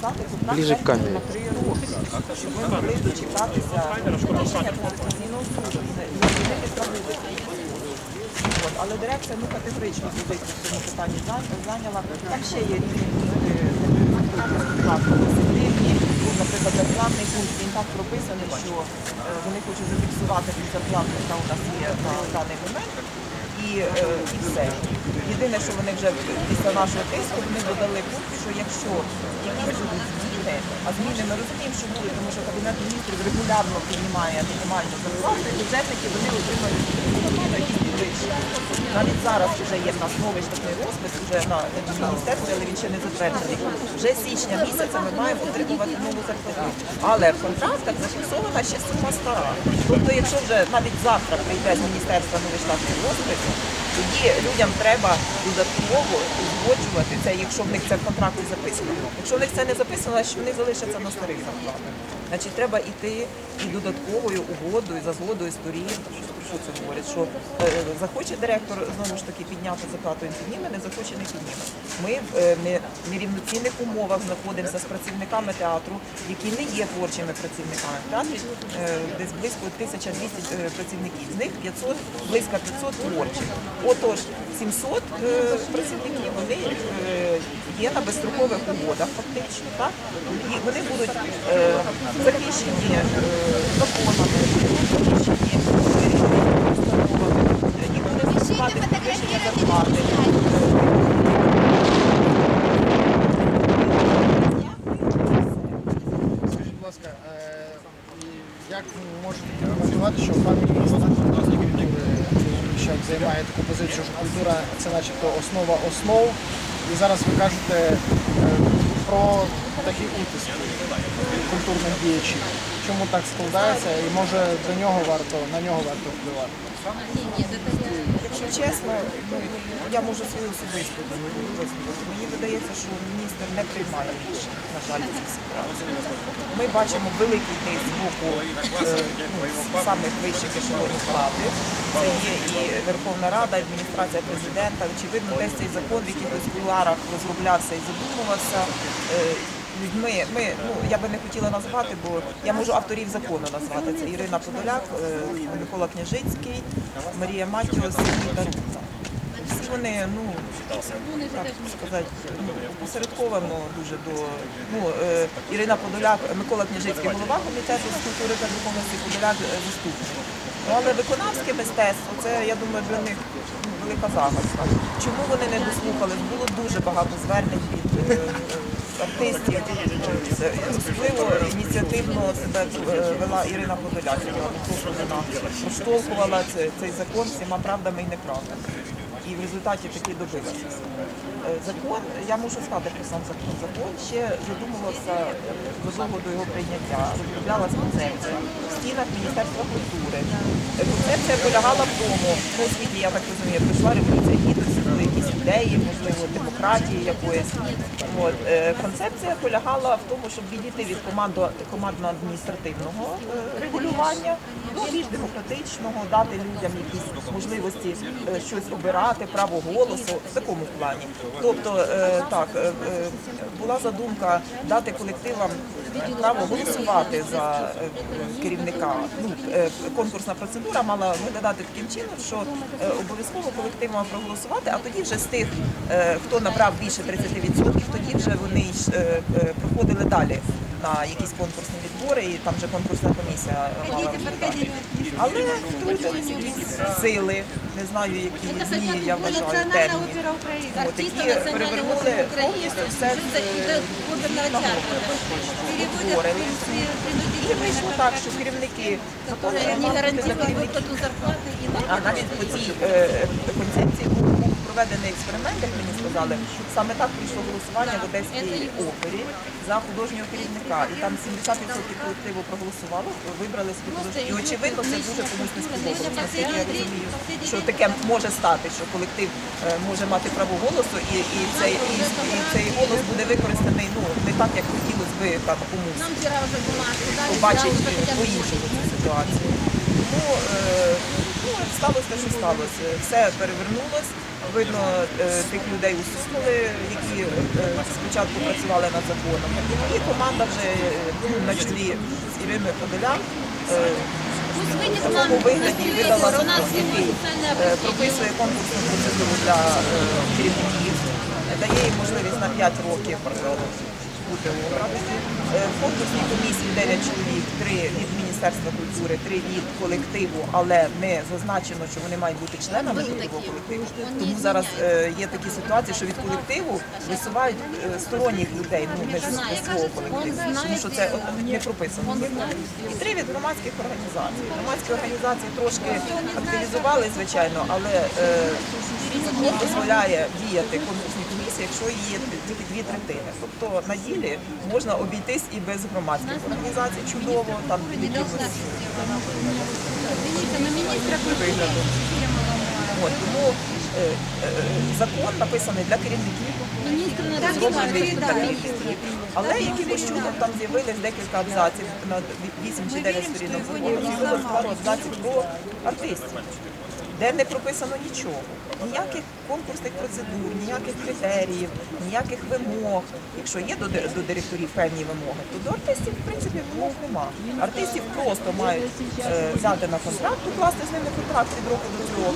контракт Ближе к камері. на три роки, щоб ви могли дочекатися рішення Конституційного суду і правовитості. От, але дирекція ну, категорично позицію в цьому питанні зайняла. Там ще є різні пункти, позитивні. Наприклад, зарплатний пункт він так прописаний, що е, вони хочуть зафіксувати ту зарплату, яка у нас є на даний момент. І, е, і все. Єдине, що вони вже після нашого тиску вони додали пункт, що якщо якісь будуть зміни, а зміни ми розуміємо, що були, тому що кабінет міністрів регулярно піднімає мінімальну зарплату, і бюджетники вони отримають якісь. Навіть зараз вже є в нас новий штатний розпис, вже на міністерстві, але він ще не затверджений. Вже з січня місяця ми маємо отримувати нову зарплату. Але в контрактах зафіксована ще сума стара. Тобто, якщо вже навіть завтра прийде з міністерства новий штатний розпис, тоді людям треба додатково узгоджувати це, якщо в них це в контракті записано. Якщо в них це не записано, що вони залишаться на старих зарплатах. Значить, треба йти і додатковою угодою за згодою сторін. Що це говорить? Що е, захоче директор знову ж таки підняти зарплату, він підніме, не захоче, не підніме. Ми в е, нерівноцінних умовах знаходимося з працівниками театру, які не є творчими працівниками. В театрі е, десь близько 1200 е, працівників, з них 500, близько 500 творчих. Отож, 700 е, працівників вони е, є на безстрокових угодах, фактично, так? І вони будуть е, захищені е, законами, захищені різними установами, їх буде стосувати підвищення зарплати. Скажіть, будь ласка, е, як ви можете прокоментувати, що пан культури займає таку позицію, що культура це начебто основа основ. І зараз ви кажете е, про такі утиски культурних діячів. Чому так складається і може до нього варто на нього варто впливати? Якщо чесно, я можу свою особисту висловити. Мені видається, що міністр не приймає рішень, на жаль, в цій ситуації. Ми бачимо великий тиск з боку е, ну, самих вищих ешелонів влади. Це є і Верховна Рада, і адміністрація президента. Очевидно, десь цей закон в якихось кулуарах розроблявся і задумувався. Е, Людьми ми ну я би не хотіла назвати, бо я можу авторів закону назвати. Це Ірина Подоляк, е, Микола Княжицький, Марія Матіос і Дарута. Всі вони, ну так сказати, ну, посередковано дуже до ну е, Ірина Подоляк, Микола Княжицький, голова комітету з культури та духовності, Подоляк е, заступник. Ну але виконавське мистецтво, це я думаю для них ну, велика загадка. Чому вони не дослухались? Було дуже багато звернень від. Артистів. Особливо ініціативно себе е, вела Ірина Подоляк, вона проштовхувала цей закон всіма правдами і неправдами. І в результаті таки добилася. Е, Закон, я можу сказати про сам закон. Закон ще задумувався задовго до його прийняття, розроблялася концепція в стінах Міністерства культури. Е, Концепція полягала в тому, ну оскільки я так розумію, прийшла революція гідності, були якісь ідеї, можливо, демократії якоїсь. От, е, концепція полягала в тому, щоб відійти від командно-адміністративного е, регулювання більш демократичного, дати людям якісь можливості е, щось обирати, право голосу в такому плані. Тобто, е, так, е, була задумка дати колективам право голосувати за керівника. Ну, конкурсна процедура мала виглядати таким чином, що обов'язково колектив проголосувати, а тоді вже з тих, хто набрав більше 30%, тоді вже вони проходили далі на якісь конкурсні відбори, і там вже конкурсна комісія мала розглядати. Але втрутилися якісь сили, не знаю, які дні, я вважаю, терміни. От, які перевернули повністю все з утворили. І вийшло так, що керівники закону не керівників. виплату зарплати і А навіть по цій е, концепції проведений експеримент, як мені сказали. Саме так прийшло голосування в Одеській опері за художнього керівника. І там 70% колективу проголосувало, вибрали художнього. І очевидно, це дуже комусь не сподобалося. Наскільки я розумію, що таке може стати, що колектив е, може мати право голосу, і, і, цей, і, і цей голос буде використаний ну, не так, як хотілося би там комусь побачить зразу по-іншому цю ситуацію. Тому е, ну, сталося те, що сталося. Все перевернулось. Видно, е, тих людей усунули, які е, спочатку працювали над законом. І команда вже е, на чолі з Іриною Подолян в такому вигляді видала закон, який прописує конкурсну процедуру для керівників, дає їм можливість на 5 років бути. Е, В конкурсній комісії 9 чоловік, 3 від Міністерства культури, 3 від колективу, але не зазначено, що вони мають бути членами трудового колективу. Тому зараз е, є такі ситуації, що від колективу висувають е, сторонніх людей, ну не з свого колективу, тому що це не прописано. І три від громадських організацій. Громадські організації трошки активізували, звичайно, але дозволяє діяти конкурсній комісії, якщо є тільки дві третини. Тобто на ділі можна обійтись і без громадських організацій. Чудово, там під якимось. От, тому е, е, закон написаний для керівників, зроблений для керівників. Але якимось чудом там з'явились декілька абзаців на 8 чи 9 сторінок закону, з'явилось пару абзаців про артистів, де не прописано нічого. Ніяких конкурсних процедур, ніяких критеріїв, ніяких вимог. Якщо є до, директорів певні вимоги, то до артистів, в принципі, вимог нема. Артистів просто мають е, взяти на контракт, укласти з ними контракт від року до трьох.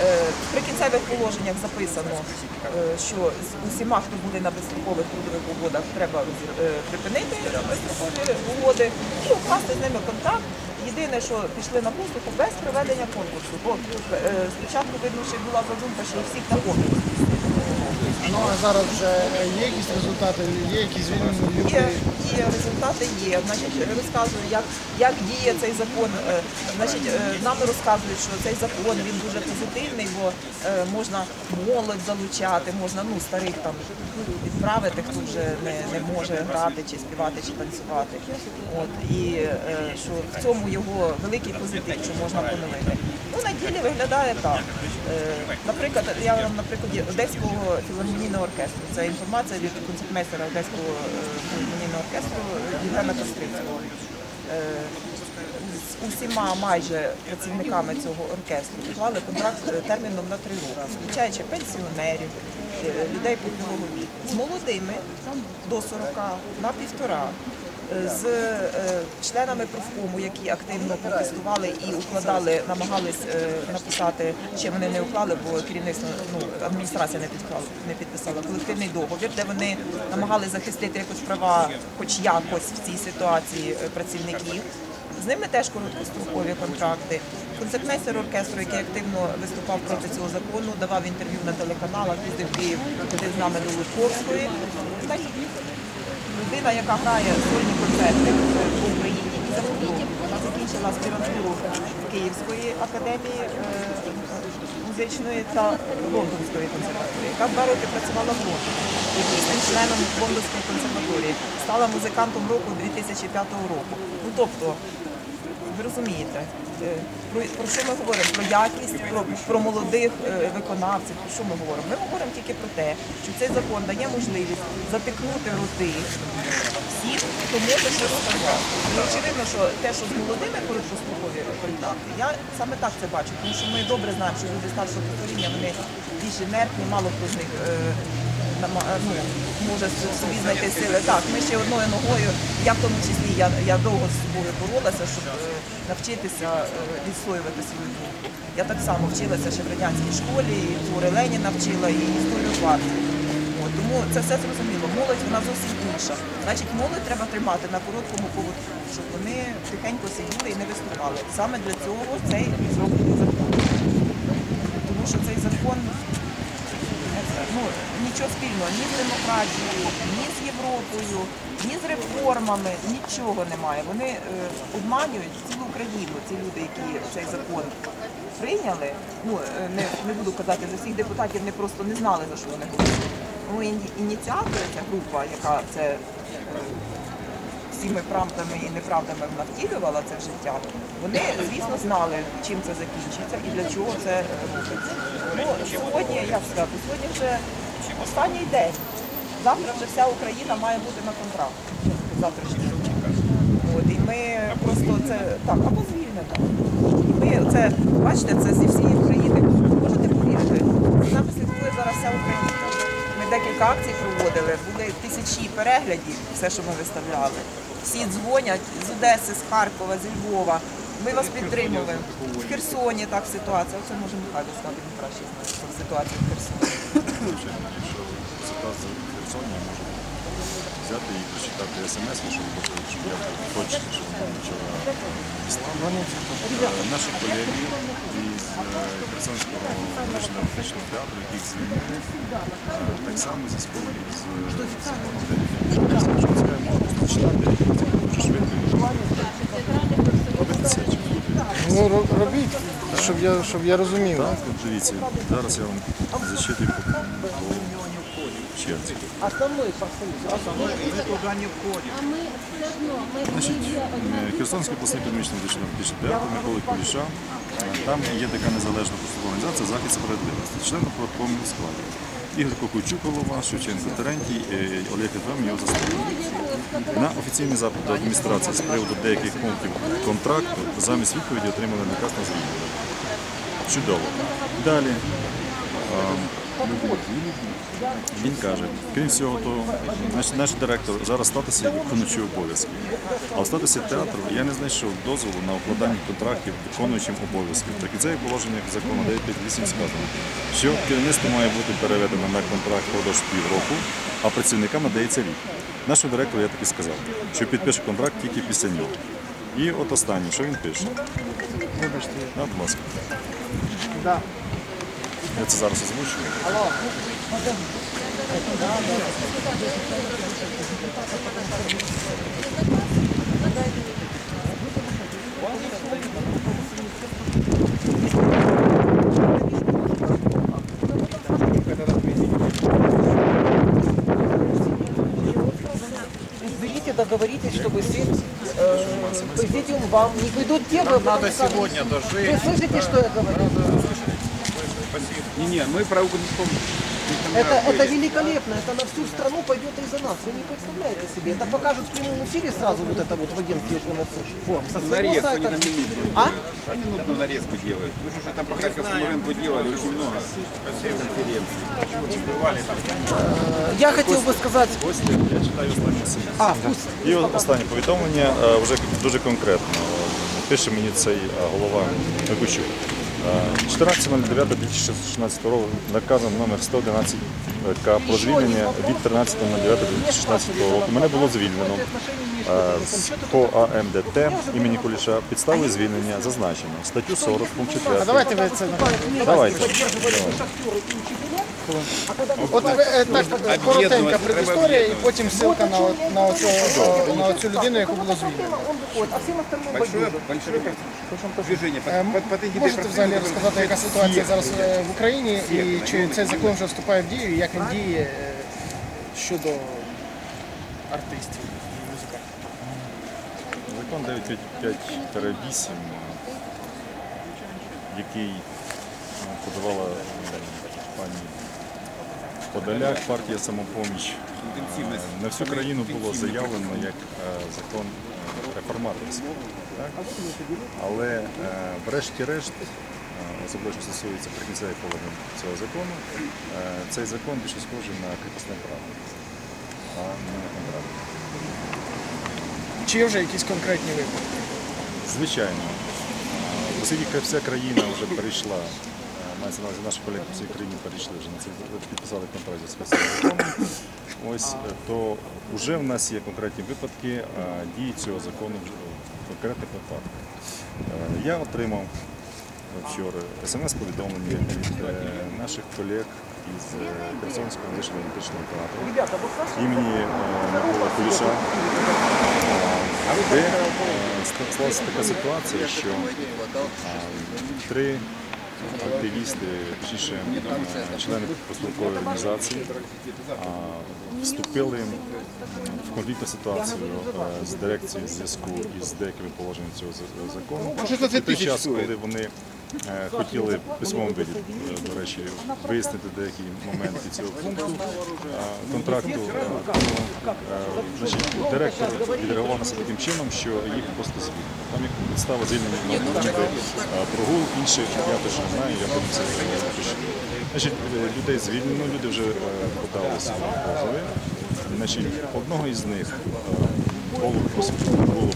Е, в прикінцевих положеннях записано, е, що з усіма, хто буде на безстрокових трудових угодах, треба е, припинити безстрокові угоди і укласти з ними контракт. Єдине, що пішли на послуху без проведення конкурсу. Бо е, спочатку видно, що була задумка, що всіх на конкурс. Ну зараз вже є якісь результати, є якісь звільнені люди. Є, є результати є. Значить, розказую, як, як діє цей закон. Е, Значить, е, нам розказують, що цей закон він дуже позитивний, бо е, можна молодь залучати, можна ну старих там відправити, хто вже не, не може грати, чи співати, чи танцювати. От і що в цьому його великий позитив, що можна поновити. Ну на ділі виглядає так. Наприклад, я вам на прикладі Одеського філармонійного оркестру. Це інформація від концертмейстера Одеського е, оркестру Євгена Кострицького. Е, З усіма майже працівниками цього оркестру уклали контракт е, терміном на три роки, включаючи пенсіонерів, людей похилого віку. З молодими до 40 на півтора з е, членами профкому, які активно протестували і укладали, намагались е, написати, ще вони не уклали, бо керівництво ну адміністрація не підклала, не підписала колективний договір, де вони намагались захистити якось права, хоч якось в цій ситуації е, працівників. З ними теж короткострокові контракти. Концертмейстер оркестру, який активно виступав проти цього закону, давав інтерв'ю на телеканалах, їздив з нами до Лутковської. Людина, яка грає сольні концерти по Україні і за світі. Вона закінчила аспірантуру Київської академії е, музичної та Лондонської консерваторії, яка два роки працювала в Лондоні. Є членом Лондонської консерваторії, стала музикантом року 2005 року. Ну тобто, ви розумієте, е, про, про що ми говоримо? Про якість, про, про молодих е, виконавців. Про що ми говоримо? Ми говоримо тільки про те, що цей закон дає можливість затикнути роти всіх, хто може щось очевидно, що те, що з молодими короткострокові контракти, я саме так це бачу, тому що ми добре знаємо, що люди старшого покоління вони більш інертні, мало хто з них. е, ну, може собі знайти сили. Так, ми ще одною ногою, я в тому числі, я, я довго з собою боролася, щоб навчитися е, відстоювати свою думку. Я так само вчилася ще в радянській школі, і твори Леніна вчила, і історію партії. От, тому це все зрозуміло. Молодь вона зовсім інша. Значить, молодь треба тримати на короткому поводку, щоб вони тихенько сиділи і не виступали. Саме для цього цей зроблений закон. Тому що цей закон ну, нічого спільного ні з демократією, ні з Європою, ні з реформами, нічого немає. Вони е, обманюють цілу країну, ці люди, які цей закон прийняли. Ну, е, не, не буду казати, за всіх депутатів не просто не знали, за що вони голосують. Ну, ініціатори, ця група, яка це е, всіми правдами і неправдами вона втілювала це в життя, вони, звісно, знали, чим це закінчиться і для чого це робиться. Ну, сьогодні, як сказати, сьогодні вже останній день. Завтра вже вся Україна має бути на контракт. Завтрашній. От, і ми просто це так, або звільнено. Ми це, бачите, це зі всієї України. Можете повірити? За нами слідкує зараз вся Україна. Ми декілька акцій проводили, були тисячі переглядів, все, що ми виставляли. Всі дзвонять з Одеси, з Харкова, з Львова. Ми вас підтримуємо. В Херсоні так ситуація. Оце може Михайло сказати, він краще знає що ситуація в Херсоні. Якщо ситуація в Херсоні, я можу взяти і прочитати смс, щоб щоб я був точно, щоб не почала іслам. Е, Наші колеги із е, Херсонського медичного театру, яких звільнили, е, так само зв'язкові з законодавством. Це читати, дуже швидко. Ну робіть, щоб я, щоб я розумів. Так, от дивіться, зараз я вам зачитую по, черзі. Значить, Херсонський обласний медичний медичний театр Миколи Куліша. Е, Там є така незалежна посадова організація захист справедливості. Член податкового складу. Ігор Кокуйчук, голова, Шевченко Терентій, е, Олег Ефрем, його заступник. На офіційний запит до адміністрації з приводу деяких пунктів контракту замість відповіді отримали наказ на звільнення. Чудово. Далі. Він каже, крім всього того, наш, наш директор зараз в статусі виконуючий обов'язки. А в статусі театру я не знайшов дозволу на укладання контрактів виконуючим обов'язків. Так і це є положення закону 958 сказано, що керівництво має бути переведено на контракт впродовж півроку, а працівникам надається рік. Нашому директору я так і сказав, що підпише контракт тільки після нього. І от останнє, що він пише? Вибачте. Будь ласка. Я це зараз озвучую. Алло. Берите, договоритесь, чтобы здесь э, президиум вам не придут те выборы. Надо сегодня Вы дожить. слышите, что я говорю? Не, не, мы про Укрнефтом. Это, это великолепно, это на всю страну пойдет из-за нас. Вы не представляете себе. Это покажут в прямом эфире сразу вот это вот в агентстве ФНС. Со своего Нарезку сайта. не на минуту. А? На минутную нарезку делают. Вы же уже там по Харьковскому рынку делали очень много конференций. Я хотел бы сказать... Я читаю останнє смс. А, пусть. І останнє повідомлення е, вже дуже конкретно. Пише мені цей е, голова Микучук. Е, 14.09.2016 року наказом номер 111 К про звільнення від 13.09.2016 року. Мене було звільнено е, з КОАМДТ імені Куліша. Підставою звільнення зазначено статтю 40 пункт 4. А давайте ви це Давайте. От ви, е, так е, коротенька предісторія і потім ссылка на, от- на, оцю, е, на оцю людину, яку було звільнено. Он выходит, а всем остальным Большое, пойдет. большое движение. Под, Ем, под, под эгидой Можете взагалі профсоюза розказати, яка ситуація зараз е, в Україні і чи цей закон вже вступає в дію, і як він діє е, щодо артистів і музикантів? Закон 955-8, який е, подавала е, пані Подоляк, партія самопоміч. е, На всю країну було заявлено як е, закон е, реформаторський. Але е, врешті-решт, е, особливо що стосується прикінцевих положень цього закону, е, цей закон більше схожий на кріпосне право, а не на контракт. Чи є вже якісь конкретні випадки? Звичайно. Оскільки вся країна вже перейшла, е, мається на увазі наші колеги по всій країні перейшли вже на це підписали контракт спеціальним законом. Ось е, то вже в нас є конкретні випадки е, дії цього закону в конкретних випадках. Я отримав вчора смс-повідомлення від е, наших колег із е, Херсонського медичного медичного театру імені Микола Миколи Куліша, е, де е, склалася така ситуація, що е, три активісти, точніше е, члени профспілкової організації, е, вступили в конфліктну ситуацію е, з дирекцією зв'язку із деякими положеннями цього закону. Ну, І той час, коли вони е, хотіли в письмовому виді, е, до речі, вияснити деякі моменти цього пункту е, контракту. Е, е, Значить, директор відреагував на це таким чином, що їх просто звільнили. Там їх підстава звільнення прогул, інших я точно знаю, я буду це. Значить, е, людей звільнено, люди вже е, подали свої позови. Значить, одного із них було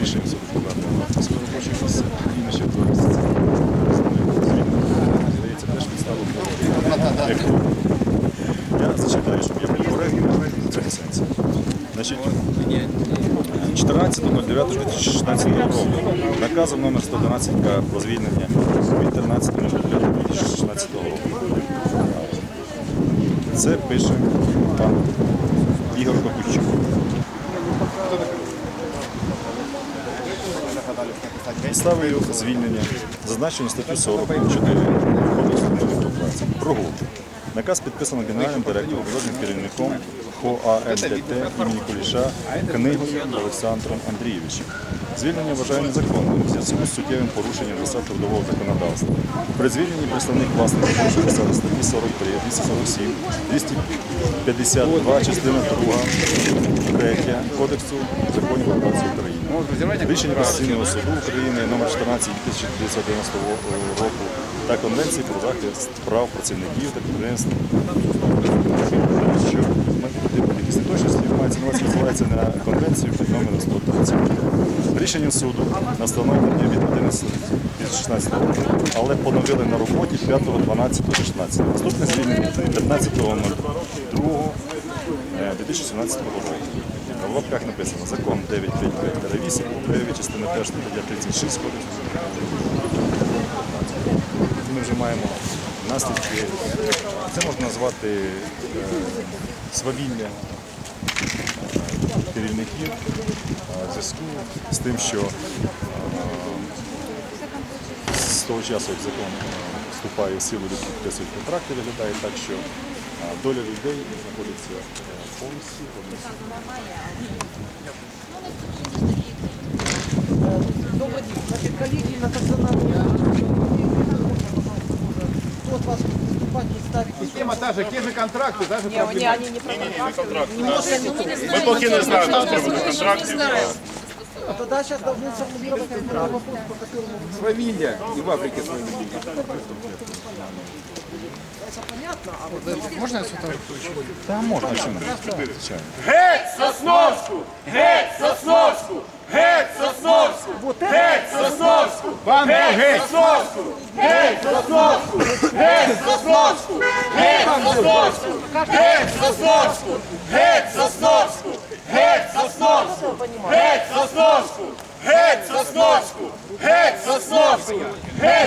рішення суду повернути на своє робоче місце і на ще два місяці. Звільнено. Здається, теж підстава була. Як я зачитаю, щоб я був коректним в цьому сенсі. Значить, 14.09.2016 року наказом номер 112 К про звільнення від 13.09.2016 року. Це пише пан Ігор Кокущук. Підставою звільнення зазначено статтю 44 Кодексу України про працю. Прогул. Наказ підписано генеральним директором, владним керівником ХОАМДТ імені Куліша Книгою Олександром Андрійовичем. Звільнення вважає незаконним в зв'язку з суттєвим порушенням засад трудового законодавства. При звільненні представник власника засади статті 43, 247, 252, частина 2, 3 Кодексу законів про працю України. Рішення Конституційного суду України номер 14 1990 року та Конвенції про захист прав працівників та підприємств. Що якісь неточності мається на увазі називається на конвенцію під номером 130. Рішенням суду на встановлення від 11 2016 року, але поновили на роботі 5.12.16. Наступне звільнення 15.02. 2017 року. В лапках написано закон 955-8, Україна частина 1 стаття 36 кодексу. Ми вже маємо наслідки. Це можна назвати е, свавілля е, керівників е, в зв'язку з тим, що е, з того часу, як закон е, вступає в силу, люди підписують контракти, виглядає так, що е, доля людей знаходиться е, повністю в одній Добрый день. Значит, коллеги на национальном кто от вас выступать не ставит Тема та же, те же контракты, та же Ні, ні, вони не про контракти. немножко. Ми поки не знаємо що приводу контрактів. А тогда сейчас должны сформулировать первый вопрос, по которому Свавилья. И в Африке свавилья. это понятно, а вот Можна я сфотографую? Та можна, чому? Звичайно. Геть Сосновську! Геть Сосновську! Геть Сосновську! Геть Сосновську! Банду геть! Сосновську! Геть Сосновську! Геть Сосновську! Геть Сосновську! Геть Сосновську! Геть Геть Сосновську! Геть Сосновську! Геть Сосновську! Геть Сосновську! Геть!